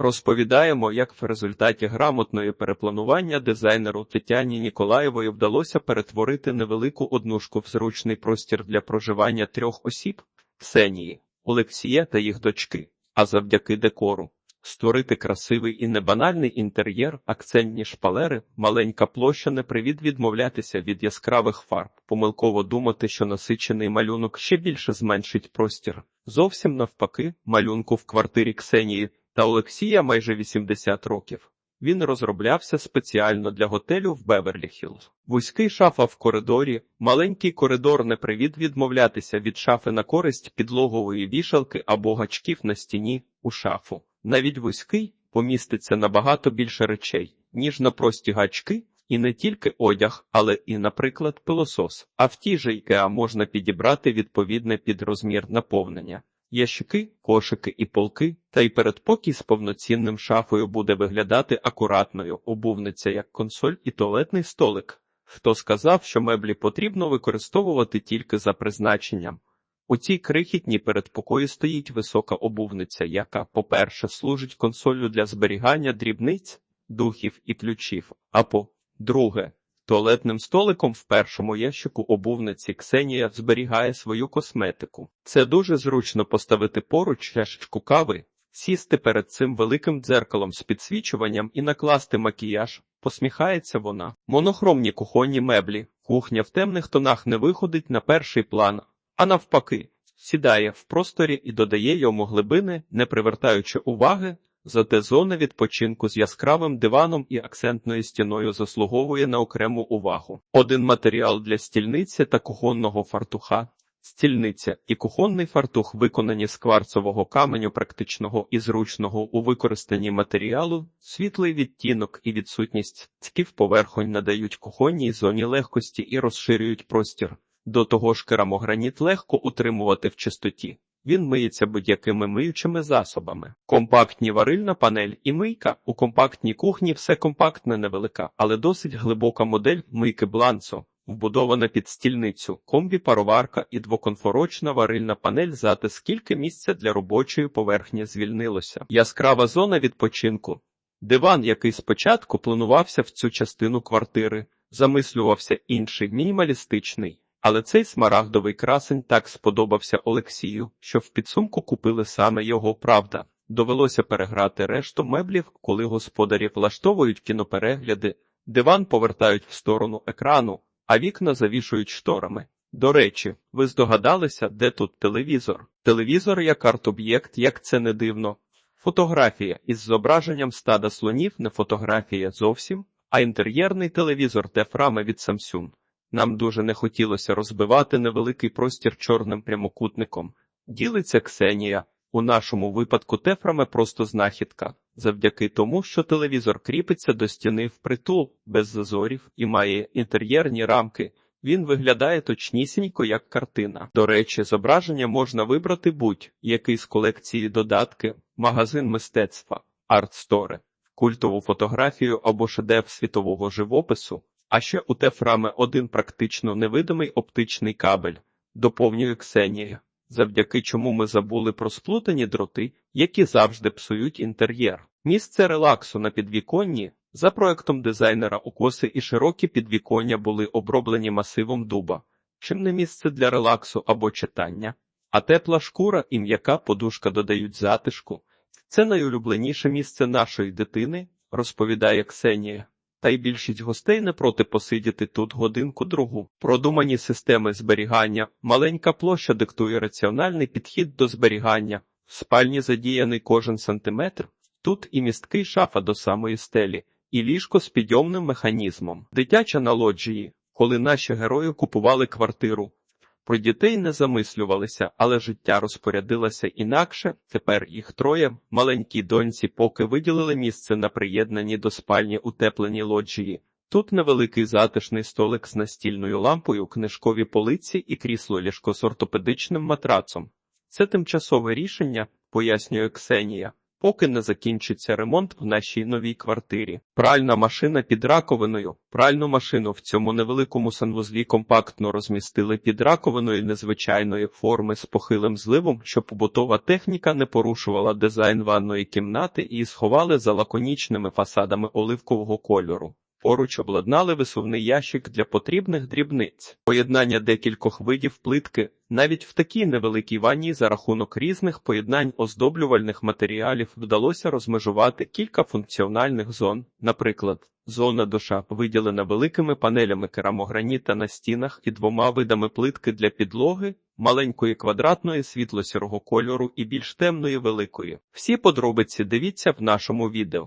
Розповідаємо, як в результаті грамотної перепланування дизайнеру Тетяні Ніколаєвої вдалося перетворити невелику однушку в зручний простір для проживання трьох осіб Ксенії, Олексія та їх дочки, а завдяки декору. Створити красивий і небанальний інтер'єр, акцентні шпалери, маленька площа не привід відмовлятися від яскравих фарб, помилково думати, що насичений малюнок ще більше зменшить простір. Зовсім навпаки, малюнку в квартирі Ксенії та Олексія майже 80 років. Він розроблявся спеціально для готелю в Беверлі-Хіллз. Вузький шафа в коридорі, маленький коридор не привід відмовлятися від шафи на користь підлогової вішалки або гачків на стіні у шафу. Навіть вузький поміститься набагато більше речей, ніж на прості гачки, і не тільки одяг, але і, наприклад, пилосос. А в тій же IKEA можна підібрати відповідне під розмір наповнення. Ящики, кошики і полки, та й передпокій з повноцінним шафою буде виглядати акуратною, обувниця як консоль і туалетний столик. Хто сказав, що меблі потрібно використовувати тільки за призначенням? У цій крихітній передпокої стоїть висока обувниця, яка, по-перше, служить консолью для зберігання дрібниць, духів і ключів, а по-друге, туалетним столиком в першому ящику обувниці Ксенія зберігає свою косметику. Це дуже зручно поставити поруч чашечку кави, сісти перед цим великим дзеркалом з підсвічуванням і накласти макіяж. Посміхається вона. Монохромні кухонні меблі. Кухня в темних тонах не виходить на перший план, а навпаки, сідає в просторі і додає йому глибини, не привертаючи уваги, зате зона відпочинку з яскравим диваном і акцентною стіною заслуговує на окрему увагу. Один матеріал для стільниці та кухонного фартуха. Стільниця і кухонний фартух виконані з кварцового каменю практичного і зручного у використанні матеріалу, світлий відтінок і відсутність цьків поверхонь надають кухонній зоні легкості і розширюють простір. До того ж керамограніт легко утримувати в чистоті. Він миється будь-якими миючими засобами. Компактні варильна панель і мийка. У компактній кухні все компактне невелика, але досить глибока модель мийки Бланцо, вбудована під стільницю, комбі-пароварка і двоконфорочна варильна панель зате скільки місця для робочої поверхні звільнилося. Яскрава зона відпочинку. Диван, який спочатку планувався в цю частину квартири, замислювався інший, мінімалістичний. Але цей смарагдовий красень так сподобався Олексію, що в підсумку купили саме його правда. Довелося переграти решту меблів, коли господарі влаштовують кіноперегляди, диван повертають в сторону екрану, а вікна завішують шторами. До речі, ви здогадалися, де тут телевізор? Телевізор як арт-об'єкт, як це не дивно. Фотографія із зображенням стада слонів не фотографія зовсім, а інтер'єрний телевізор Тефрами від Samsung. Нам дуже не хотілося розбивати невеликий простір чорним прямокутником. Ділиться Ксенія. У нашому випадку тефрами просто знахідка, завдяки тому, що телевізор кріпиться до стіни впритул, без зазорів і має інтер'єрні рамки. Він виглядає точнісінько як картина. До речі, зображення можна вибрати будь-який з колекції додатки, магазин мистецтва, арт-стори, культову фотографію або шедевр світового живопису. А ще у Тефрами один практично невидимий оптичний кабель, доповнює Ксенія, завдяки чому ми забули про сплутані дроти, які завжди псують інтер'єр. Місце релаксу на підвіконні, за проектом дизайнера укоси і широкі підвіконня були оброблені масивом дуба, чим не місце для релаксу або читання, а тепла шкура і м'яка подушка додають затишку. Це найулюбленіше місце нашої дитини, розповідає Ксенія. Та й більшість гостей не проти посидіти тут годинку другу. Продумані системи зберігання, маленька площа диктує раціональний підхід до зберігання, в спальні задіяний кожен сантиметр, тут і місткий шафа до самої стелі, і ліжко з підйомним механізмом. Дитяча на лоджії, коли наші герої купували квартиру. Про дітей не замислювалися, але життя розпорядилося інакше. Тепер їх троє, маленькій доньці, поки виділили місце на приєднанні до спальні утепленій лоджії. Тут невеликий затишний столик з настільною лампою, книжкові полиці і крісло ліжко з ортопедичним матрацом. Це тимчасове рішення, пояснює Ксенія. Поки не закінчиться ремонт в нашій новій квартирі. Пральна машина під раковиною. Пральну машину в цьому невеликому санвузлі компактно розмістили під раковиною незвичайної форми з похилим зливом, щоб побутова техніка не порушувала дизайн ванної кімнати і сховали за лаконічними фасадами оливкового кольору. Поруч обладнали висувний ящик для потрібних дрібниць. Поєднання декількох видів плитки навіть в такій невеликій ванні за рахунок різних поєднань оздоблювальних матеріалів вдалося розмежувати кілька функціональних зон. Наприклад, зона душа виділена великими панелями керамограніта на стінах і двома видами плитки для підлоги, маленької квадратної світло-сірого кольору і більш темної великої. Всі подробиці дивіться в нашому відео.